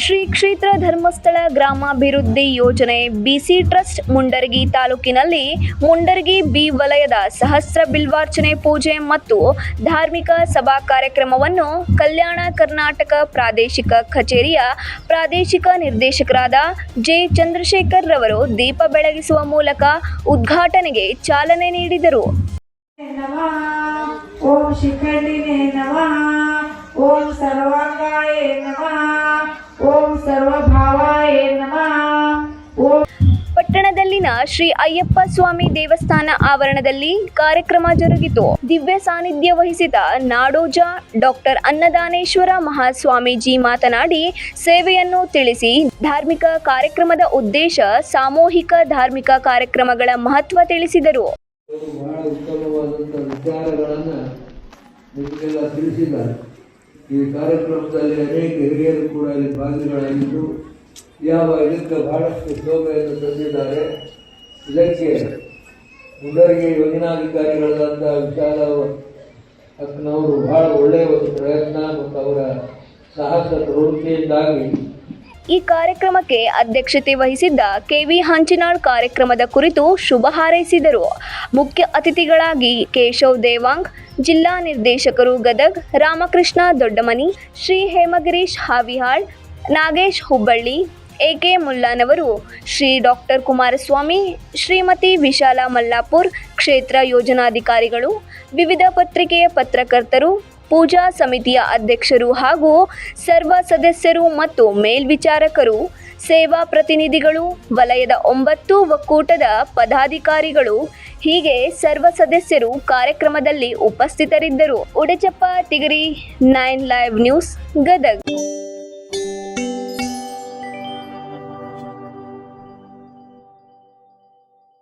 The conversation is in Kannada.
ಶ್ರೀ ಕ್ಷೇತ್ರ ಧರ್ಮಸ್ಥಳ ಗ್ರಾಮಾಭಿವೃದ್ಧಿ ಯೋಜನೆ ಬಿಸಿ ಟ್ರಸ್ಟ್ ಮುಂಡರಗಿ ತಾಲೂಕಿನಲ್ಲಿ ಮುಂಡರಗಿ ಬಿ ವಲಯದ ಸಹಸ್ರ ಬಿಲ್ವಾರ್ಚನೆ ಪೂಜೆ ಮತ್ತು ಧಾರ್ಮಿಕ ಸಭಾ ಕಾರ್ಯಕ್ರಮವನ್ನು ಕಲ್ಯಾಣ ಕರ್ನಾಟಕ ಪ್ರಾದೇಶಿಕ ಕಚೇರಿಯ ಪ್ರಾದೇಶಿಕ ನಿರ್ದೇಶಕರಾದ ಜೆ ಚಂದ್ರಶೇಖರ್ ರವರು ದೀಪ ಬೆಳಗಿಸುವ ಮೂಲಕ ಉದ್ಘಾಟನೆಗೆ ಚಾಲನೆ ನೀಡಿದರು. ಪಟ್ಟಣದಲ್ಲಿನ ಶ್ರೀ ಅಯ್ಯಪ್ಪ ಸ್ವಾಮಿ ದೇವಸ್ಥಾನ ಆವರಣದಲ್ಲಿ ಕಾರ್ಯಕ್ರಮ ಜರುಗಿತು. ದಿವ್ಯ ಸಾನ್ನಿಧ್ಯ ವಹಿಸಿದ ನಾಡೋಜ ಡಾಕ್ಟರ್ ಅನ್ನದಾನೇಶ್ವರ ಮಹಾಸ್ವಾಮೀಜಿ ಮಾತನಾಡಿ, ಸೇವೆಯನ್ನು ತಿಳಿಸಿ ಧಾರ್ಮಿಕ ಕಾರ್ಯಕ್ರಮದ ಉದ್ದೇಶ ಸಾಮೂಹಿಕ ಧಾರ್ಮಿಕ ಕಾರ್ಯಕ್ರಮಗಳ ಮಹತ್ವ ತಿಳಿಸಿದರು. ಈ ಕಾರ್ಯಕ್ರಮದಲ್ಲಿ ಅನೇಕ ಹಿರಿಯರು ಕೂಡ ಭಾಗಿಗಳಾಗಿದ್ದು ಯಾವ ಇದಕ್ಕೆ ಬಹಳಷ್ಟು ಶೋಭೆಯನ್ನು ತಂದಿದ್ದಾರೆ. ಇದಕ್ಕೆ ಮುಂದರಿಗೆ ಯೋಜನಾಧಿಕಾರಿಗಳಾದಂಥ ವಿಶಾಲ ಅಕ್ಕನವರು ಬಹಳ ಒಳ್ಳೆಯ ಒಂದು ಪ್ರಯತ್ನ ಮತ್ತು ಅವರ ಸಾಹಸ ಪ್ರವೃತ್ತಿಯಿಂದಾಗಿ ಈ ಕಾರ್ಯಕ್ರಮಕ್ಕೆ ಅಧ್ಯಕ್ಷತೆ ವಹಿಸಿದ್ದ ಕೆವಿ ಹಂಚಿನಾಳ್ ಕಾರ್ಯಕ್ರಮದ ಕುರಿತು ಶುಭ ಹಾರೈಸಿದರು. ಮುಖ್ಯ ಅತಿಥಿಗಳಾಗಿ ಕೇಶವ್ ದೇವಾಂಗ್, ಜಿಲ್ಲಾ ನಿರ್ದೇಶಕರು ಗದಗ್, ರಾಮಕೃಷ್ಣ ದೊಡ್ಡಮನಿ, ಶ್ರೀ ಹೇಮಗಿರೀಶ್ ಹಾವಿಹಾಳ್, ನಾಗೇಶ್ ಹುಬ್ಬಳ್ಳಿ ಎಕೆ ಮುಲ್ಲಾನವರು ಶ್ರೀ ಡಾಕ್ಟರ್ ಕುಮಾರಸ್ವಾಮಿ, ಶ್ರೀಮತಿ ವಿಶಾಲ ಮಲ್ಲಾಪುರ್, ಕ್ಷೇತ್ರ ಯೋಜನಾಧಿಕಾರಿಗಳು, ವಿವಿಧ ಪತ್ರಿಕೆಯ ಪತ್ರಕರ್ತರು, ಪೂಜಾ ಸಮಿತಿಯ ಅಧ್ಯಕ್ಷರು ಹಾಗೂ ಸರ್ವ ಸದಸ್ಯರು ಮತ್ತು ಮೇಲ್ವಿಚಾರಕರು, ಸೇವಾ ಪ್ರತಿನಿಧಿಗಳು, ವಲಯದ ಒಂಬತ್ತು ಒಕ್ಕೂಟದ ಪದಾಧಿಕಾರಿಗಳು, ಹೀಗೆ ಸರ್ವ ಸದಸ್ಯರು ಕಾರ್ಯಕ್ರಮದಲ್ಲಿ ಉಪಸ್ಥಿತರಿದ್ದರು. Udachappa Tigari, nine live news, Gadag.